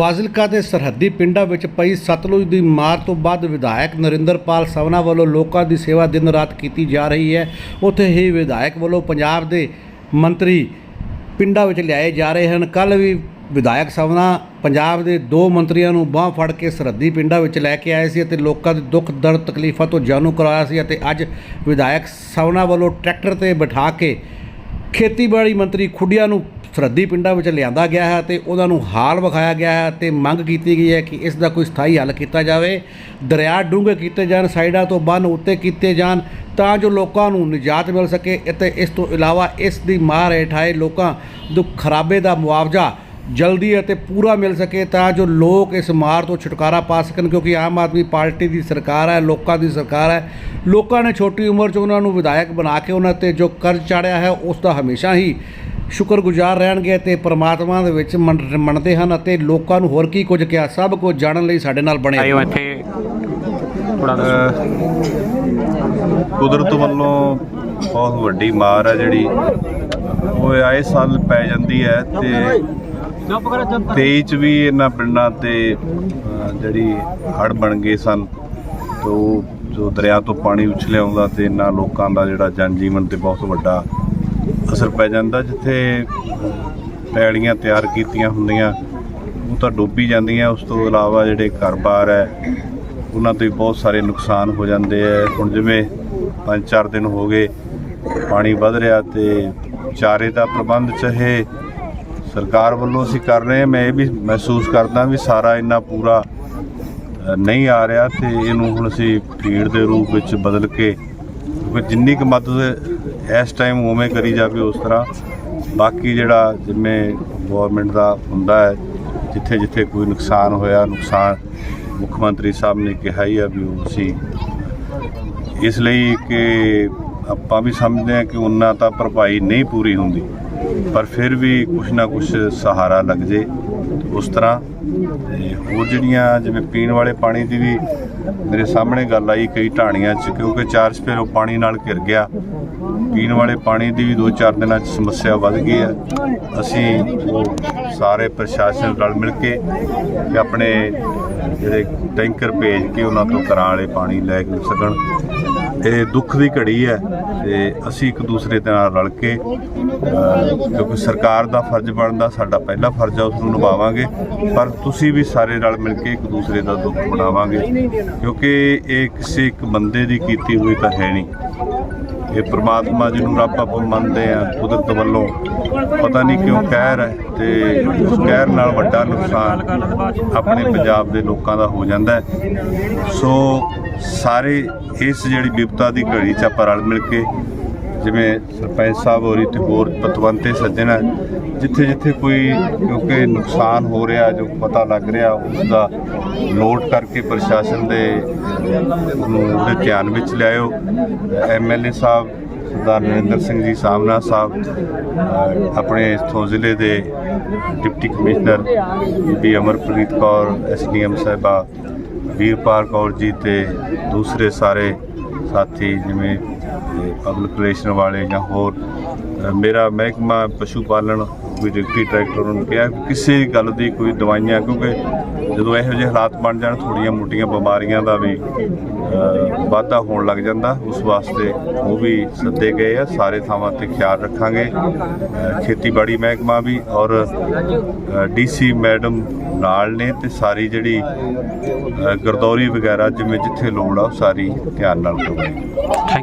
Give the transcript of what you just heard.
ਫਾਜ਼ਿਲਕਾ ਦੇ ਸਰਹੱਦੀ ਪਿੰਡਾਂ ਵਿੱਚ ਪਈ ਸਤਲੁਜ ਦੀ ਮਾਰ ਤੋਂ ਬਾਅਦ ਵਿਧਾਇਕ ਨਰਿੰਦਰਪਾਲ ਸਵਨਾ ਵੱਲੋਂ ਲੋਕਾਂ ਦੀ ਸੇਵਾ ਦਿਨ ਰਾਤ ਕੀਤੀ ਜਾ ਰਹੀ ਹੈ। ਉੱਥੇ ਹੀ ਵਿਧਾਇਕ ਵੱਲੋਂ ਪੰਜਾਬ ਦੇ ਮੰਤਰੀ ਪਿੰਡਾਂ ਵਿੱਚ ਲਿਆਏ ਜਾ ਰਹੇ ਹਨ। ਕੱਲ ਵੀ ਵਿਧਾਇਕ ਸਵਨਾ ਪੰਜਾਬ ਦੇ ਦੋ ਮੰਤਰੀਆਂ ਨੂੰ ਬਾਹ ਫੜ ਕੇ ਸਰਹੱਦੀ ਪਿੰਡਾਂ ਵਿੱਚ ਲੈ ਕੇ ਆਏ ਸੀ ਅਤੇ ਲੋਕਾਂ ਦੇ ਦੁੱਖ, ਦਰਦ, ਤਕਲੀਫਾਂ ਤੋਂ ਜਾਣੂ ਕਰਵਾਇਆ ਸੀ ਅਤੇ ਅੱਜ ਵਿਧਾਇਕ ਸਵਨਾ ਵੱਲੋਂ ਟਰੈਕਟਰ ਤੇ ਬਿਠਾ ਕੇ ਖੇਤੀਬਾੜੀ ਮੰਤਰੀ ਖੁੱਡੀਆਂ ਨੂੰ ਸਰਹੱਦੀ ਪਿੰਡਾਂ ਵਿੱਚ ਲਿਆਂਦਾ ਗਿਆ ਹੈ ਤੇ ਉਹਨਾਂ ਨੂੰ ਹਾਲ ਵਿਖਾਇਆ ਗਿਆ ਹੈ ਤੇ ਮੰਗ ਕੀਤੀ ਗਈ ਹੈ ਕਿ ਇਸ ਦਾ ਕੋਈ ਸਥਾਈ ਹੱਲ ਕੀਤਾ ਜਾਵੇ। ਦਰਿਆ ਡੂੰਘੇ ਕੀਤੇ ਜਾਣ, ਸਾਈਡਾਂ ਤੋਂ ਬੰਨ ਉੱਤੇ ਕੀਤੇ ਜਾਣ ਤਾਂ ਜੋ ਲੋਕਾਂ ਨੂੰ ਨਿਜਾਤ ਮਿਲ ਸਕੇ ਅਤੇ ਇਸ ਤੋਂ ਇਲਾਵਾ ਇਸ ਦੀ ਮਾਰ ਹੇਠ ਆਏ ਲੋਕਾਂ ਨੂੰ ਖਰਾਬੇ ਦਾ ਮੁਆਵਜ਼ਾ ਜਲਦੀ ਅਤੇ ਪੂਰਾ ਮਿਲ ਸਕੇ ਤਾਂ ਜੋ ਲੋਕ ਇਸ ਮਾਰ ਤੋਂ ਛੁਟਕਾਰਾ ਪਾ ਸਕਣ ਕਿਉਂਕਿ ਆਮ ਆਦਮੀ ਪਾਰਟੀ ਦੀ ਸਰਕਾਰ ਹੈ, ਲੋਕਾਂ ਦੀ ਸਰਕਾਰ ਹੈ। ਲੋਕਾਂ ਨੇ ਛੋਟੀ ਉਮਰ 'ਚ ਉਹਨਾਂ ਨੂੰ ਵਿਧਾਇਕ ਬਣਾ ਕੇ ਉਹਨਾਂ ਤੇ ਜੋ ਕਰਜ਼ ਚਾੜਿਆ ਹੈ, ਉਸ ਦਾ ਹਮੇਸ਼ਾ ਹੀ ਸ਼ੁਕਰਗੁਜ਼ਾਰ ਰਹਿਣਗੇ ਤੇ ਪ੍ਰਮਾਤਮਾ ਦੇ ਵਿੱਚ ਮੰਨ- ਮੰਨਦੇ ਹਨ ਅਤੇ ਲੋਕਾਂ ਨੂੰ ਹੋਰ ਕੀ ਕੁਝ ਕਿਹਾ ਸਭ ਕੁਝ ਜਾਣਨ ਲਈ ਸਾਡੇ ਨਾਲ ਬਣੇ ਆਇਓ ਇੱਥੇ। ਥੋੜਾ ਕੁਦਰਤ ਵੱਲੋਂ ਬਹੁਤ ਵੱਡੀ ਮਾਰ ਹੈ ਜਿਹੜੀ ਉਹ ਆਏ ਸਾਲ ਪੈ ਜਾਂਦੀ ਹੈ ਤੇ 23 ਚ ਵੀ ਇਹਨਾਂ ਪਿੰਡਾਂ ਤੇ ਜਿਹੜੀ ਹੜ ਬਣ ਗਏ ਸਨ ਤੋ ਜੋ ਦਰਿਆ ਤੋਂ ਪਾਣੀ ਉਛਲ ਆਉਂਦਾ ਤੇ ਇਹਨਾਂ ਲੋਕਾਂ ਦਾ ਜਿਹੜਾ ਜਨ ਜੀਵਨ ਤੇ ਬਹੁਤ ਵੱਡਾ ਅਸਰ ਪੈ ਜਾਂਦਾ ਜਿੱਥੇ ਪੈੜੀਆਂ ਤਿਆਰ ਕੀਤੀਆਂ ਹੁੰਦੀਆਂ, ਉਹ ਤਾਂ ਡੁੱਬੀ ਜਾਂਦੀਆਂ। ਉਸ ਤੋਂ ਇਲਾਵਾ ਜਿਹੜੇ ਘਰ-ਬਾਰ ਹੈ, ਉਹਨਾਂ ਤੇ ਬਹੁਤ ਸਾਰੇ ਨੁਕਸਾਨ ਹੋ ਜਾਂਦੇ ਆ ਹੁਣ ਜਿਵੇਂ ਪੰਜ ਚਾਰ ਦਿਨ ਹੋ ਗਏ, ਪਾਣੀ ਵੱਧ ਰਿਹਾ ਤੇ ਚਾਰੇ ਦਾ ਪ੍ਰਬੰਧ ਚਾਹੇ ਸਰਕਾਰ ਵੱਲੋਂ ਅਸੀਂ ਕਰ ਰਹੇ ਮੈਂ ਇਹ ਵੀ ਮਹਿਸੂਸ ਕਰਦਾ ਵੀ ਸਾਰਾ ਇੰਨਾ ਪੂਰਾ ਨਹੀਂ ਆ ਰਿਹਾ ਤੇ ਇਹਨੂੰ ਹੁਣ ਅਸੀਂ ਭੀੜ ਦੇ ਰੂਪ ਵਿੱਚ ਬਦਲ ਕੇ ਕਿਉਂਕਿ ਜਿੰਨੀ ਕੁ ਮਦਦ ਇਸ ਟਾਈਮ ਉਵੇਂ ਕਰੀ ਜਾਵੇ ਉਸ ਤਰ੍ਹਾਂ। ਬਾਕੀ ਜਿਹੜਾ ਜਿਵੇਂ ਗਵਰਨਮੈਂਟ ਦਾ ਹੁੰਦਾ ਹੈ ਜਿੱਥੇ ਜਿੱਥੇ ਕੋਈ ਨੁਕਸਾਨ ਹੋਇਆ, ਨੁਕਸਾਨ ਮੁੱਖ ਮੰਤਰੀ ਸਾਹਿਬ ਨੇ ਕਿਹਾ ਹੀ ਆ ਵੀ ਉਹ ਅਸੀਂ ਇਸ ਲਈ ਕਿ ਆਪਾਂ ਵੀ ਸਮਝਦੇ ਹਾਂ ਕਿ ਉਹਨਾਂ ਤਾਂ ਭਰਪਾਈ ਨਹੀਂ ਪੂਰੀ ਹੁੰਦੀ, ਪਰ ਫਿਰ ਵੀ ਕੁਛ ਨਾ ਕੁਛ ਸਹਾਰਾ ਲੱਗ ਜੇ। ਉਸ ਤਰ੍ਹਾਂ। ਹੋਰ ਜਿਹੜੀਆਂ ਜਿਵੇਂ ਪੀਣ ਵਾਲੇ ਪਾਣੀ ਦੀ ਵੀ ਮੇਰੇ ਸਾਹਮਣੇ ਗੱਲ ਆਈ ਕਈ ਢਾਣੀਆਂ 'ਚ, ਕਿਉਂਕਿ ਚਾਰ ਸਪੇਰ ਉਹ ਪਾਣੀ ਨਾਲ ਘਿਰ ਗਿਆ। ਪੀਣ ਵਾਲੇ ਪਾਣੀ ਦੀ ਵੀ 2-4 ਦਿਨਾਂ 'ਚ ਸਮੱਸਿਆ ਵੱਧ ਗਈ ਹੈ। ਅਸੀਂ ਉਹ ਸਾਰੇ ਪ੍ਰਸ਼ਾਸਨ ਰਲ ਮਿਲ ਕੇ ਕਿ ਆਪਣੇ ਜਿਹੜੇ ਟੈਂਕਰ ਭੇਜ ਕੇ ਉਹਨਾਂ ਤੋਂ ਘਰਾਂ ਵਾਲੇ ਪਾਣੀ ਲੈ ਕੇ ਸਕਣ ਇਹ ਦੁੱਖ ਦੀ ਘੜੀ ਹੈ। ਤੇ ਅਸੀਂ ਇੱਕ ਦੂਸਰੇ ਦੇ ਨਾਲ ਰਲ ਕੇ ਕਿਉਂਕਿ ਸਰਕਾਰ ਦਾ ਫਰਜ਼ ਬਣਦਾ, ਸਾਡਾ ਪਹਿਲਾ ਫਰਜ਼ ਆ ਉਸ ਨੂੰ ਨਿਭਾਵਾਂਗੇ। ਪਰ ਤੁਸੀਂ ਵੀ ਸਾਰੇ ਰਲ ਮਿਲ ਕੇ ਇੱਕ ਦੂਸਰੇ ਦਾ ਦੁੱਖ ਬਣਾਵਾਂਗੇ ਕਿਉਂਕਿ ਇਹ ਕਿਸੇ ਇੱਕ ਬੰਦੇ ਦੀ ਕੀਤੀ ਹੋਈ ਤਾਂ ਹੈ ਨਹੀਂ। ਇਹ ਪ੍ਰਮਾਤਮਾ ਜਿਹਨੂੰ ਰੱਬ ਆਪਾਂ ਮੰਨਦੇ ਆ ਕੁਦਰਤ ਵੱਲੋਂ ਪਤਾ ਨਹੀਂ ਕਿਉਂ ਕਹਿਰ ਹੈ ਤੇ ਉਸ ਕਹਿਰ ਨਾਲ ਵੱਡਾ ਨੁਕਸਾਨ ਆਪਣੇ ਪੰਜਾਬ ਦੇ ਲੋਕਾਂ ਦਾ ਹੋ ਜਾਂਦਾ ਹੈ। ਸੋ ਸਾਰੇ ਇਸ ਜਿਹੜੀ ਵਿਪਤਾ ਦੀ ਘੜੀ 'ਚ ਆਪਾਂ ਰਲ ਮਿਲ ਕੇ ਜਿਵੇਂ ਸਰਪੰਚ ਸਾਹਿਬ ਹੋਰੀ ਤੇ ਹੋਰ ਪਤਵੰਤੇ ਸੱਜਣ ਹੈ ਜਿੱਥੇ ਜਿੱਥੇ ਕੋਈ ਕਿਉਂਕਿ ਨੁਕਸਾਨ ਹੋ ਰਿਹਾ, ਜੋ ਪਤਾ ਲੱਗ ਰਿਹਾ ਉਸ ਦਾ ਨੋਟ ਕਰਕੇ ਪ੍ਰਸ਼ਾਸਨ ਦੇ, ਨੂੰ ਉਹਦੇ ਧਿਆਨ ਵਿੱਚ ਲਿਆਇਓ। ਐਮਐਲਏ ਸਾਹਿਬ, ਸਰਦਾਰ ਨਰਿੰਦਰ ਸਿੰਘ ਜੀ ਸਾਹਮਣਾ ਸਾਹਿਬ ਆਪਣੇ ਇਥੋਂ ਜ਼ਿਲ੍ਹੇ ਦੇ ਡਿਪਟੀ ਕਮਿਸ਼ਨਰ ਬੀ ਅਮਰਪ੍ਰੀਤ ਕੌਰ ਐਸਡੀਐਮ ਸਾਹਿਬਾ, ਵੀਰਪਾਲ ਕੌਰ ਜੀ ਤੇ ਦੂਸਰੇ ਸਾਰੇ ਸਾਥੀ ਜਿਵੇਂ ਪਬਲਿਕ ਰਿਲੇਸ਼ਨ ਵਾਲੇ ਜਾਂ ਹੋਰ ਮੇਰਾ ਮਹਿਕਮਾ ਪਸ਼ੂ ਪਾਲਣ ਵੀ ਡਿਪਟੀ ਡਾਇਰੈਕਟਰ ਨੂੰ ਕਿਹਾ ਕਿਸੇ ਗੱਲ ਦੀ ਕੋਈ ਦਵਾਈਆਂ ਕਿਉਂਕਿ ਜਦੋਂ ਇਹੋ ਜਿਹੇ ਹਾਲਾਤ ਬਣ ਜਾਣ ਥੋੜੀਆਂ ਮੋਟੀਆਂ ਬਿਮਾਰੀਆਂ ਦਾ ਵੀ ਵਾਧਾ ਹੋਣ ਲੱਗ ਜਾਂਦਾ ਉਸ ਵਾਸਤੇ ਉਹ ਵੀ ਸੱਦੇ ਗਏ ਆ ਸਾਰੇ ਥਾਵਾਂ ਤੇ ਖਿਆਲ ਰੱਖਾਂਗੇ। ਖੇਤੀਬਾੜੀ ਮਹਿਕਮਾ ਵੀ ਔਰ ਡੀਸੀ ਮੈਡਮ ਨਾਲ ਨੇ ਤੇ ਸਾਰੀ ਜਿਹੜੀ ਅ, ਗਰਦੌਰੀ ਵਗੈਰਾ ਜਿਵੇਂ ਜਿੱਥੇ ਲੋੜ ਆ ਉਹ ਸਾਰੀ ਧਿਆਨ ਨਾਲ ਕਰਵਾਈ